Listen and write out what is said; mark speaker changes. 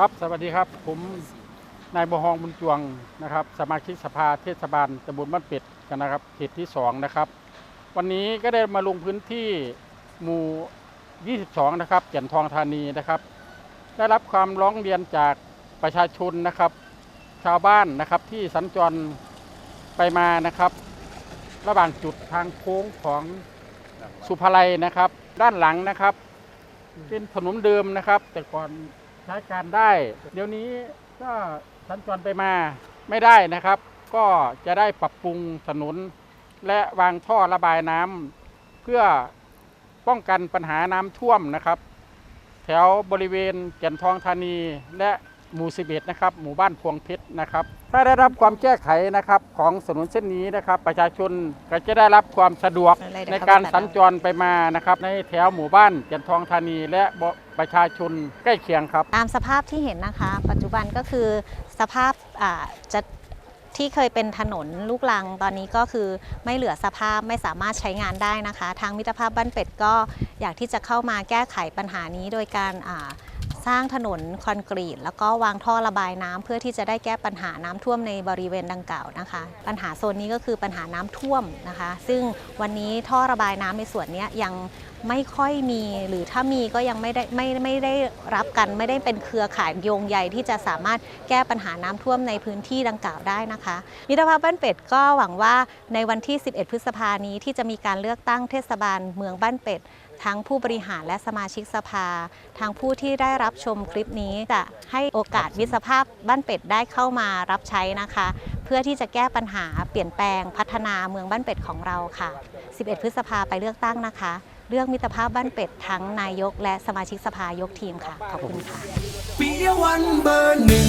Speaker 1: ครับสวัสดีครับ ผมนายบวฮองบุญจวงนะครับ สมาชิกสภาเทศบาลตำบลบ้านเป็ดกันนะครับเขตที่ 2 นะครับ วันนี้ก็ได้มาลงพื้นที่หมู่ 22 นะครับแก่นทองธานีนะครับ ได้รับความร้องเรียนจากประชาชนนะครับ ชาวบ้านนะครับที่สัญจรไปมานะครับ ระหว่างจุดทางโค้งของสุภาลัยนะครับ ด้านหลังนะครับ เป็นถนนเดิมนะครับ แต่ก่อน ใช้การได้ เดี๋ยวนี้ก็สัญจรไปมาไม่ได้นะครับ ก็จะได้ปรับปรุงถนน และวางท่อระบายน้ำเพื่อป้องกันปัญหาน้ำท่วมนะครับ แถวบริเวณแก่นทองธานีและ หมู่สิบเอ็ดนะครับ หมู่บ้านพวงเพชรนะครับ ถ้าได้รับความแก้ไขนะครับของถนนเส้นนี้นะครับ ประชาชนก็จะได้รับความสะดวก
Speaker 2: อะไรเดี๋ยว
Speaker 1: ใน
Speaker 2: เขา
Speaker 1: การ
Speaker 2: ไปตัด
Speaker 1: สัญจรไปมานะครับ ในแถวหมู่บ้านแก่นทองธานี และประชาชนใกล้เคียงครับ
Speaker 2: ตามสภาพที่เห็นนะคะ ปัจจุบันก็คือสภาพอ่าจะที่เคยเป็นถนนลูกลังตอนนี้ก็คือไม่เหลือสภาพไม่สามารถใช้งานได้นะคะ ทางมิตรภาพบ้านเป็ดก็อยากที่จะเข้ามาแก้ไขปัญหานี้โดยการอ่า สร้างถนนคอนกรีต แล้วก็วางท่อระบายน้ำเพื่อที่จะได้แก้ปัญหาน้ำท่วมในบริเวณดังกล่าวนะคะ ปัญหาโซนนี้ก็คือปัญหาน้ำท่วมนะคะ ซึ่งวันนี้ท่อระบายน้ำในส่วนนี้ยังไม่ค่อยมีหรือถ้ามีก็ยังไม่ได้ไม่ไม่ได้รับกันไม่ได้เป็นเครือข่ายโยงใยที่จะสามารถแก้ปัญหาน้ำท่วมในพื้นที่ดังกล่าวได้นะคะมิตรภาพบ้านเป็ดก็หวังว่าในวันที่ 11 พฤษภานี้ที่จะมีการเลือกตั้งเทศบาลเมืองบ้านเป็ด ทั้งผู้บริหารและสมาชิกสภา ทางผู้ที่ได้รับชมคลิปนี้จะให้โอกาสมิตรภาพบ้านเป็ดได้เข้ามารับใช้นะคะ เพื่อที่จะแก้ปัญหาเปลี่ยนแปลงพัฒนาเมืองบ้านเป็ดของเราค่ะ 11 พฤษภาไปเลือกตั้งนะคะเลือกมิตรภาพบ้านเป็ดทั้งนายกและสมาชิกสภายกทีมค่ะ ขอบคุณค่ะ
Speaker 3: ปิยวันเบอร์หนึ่ง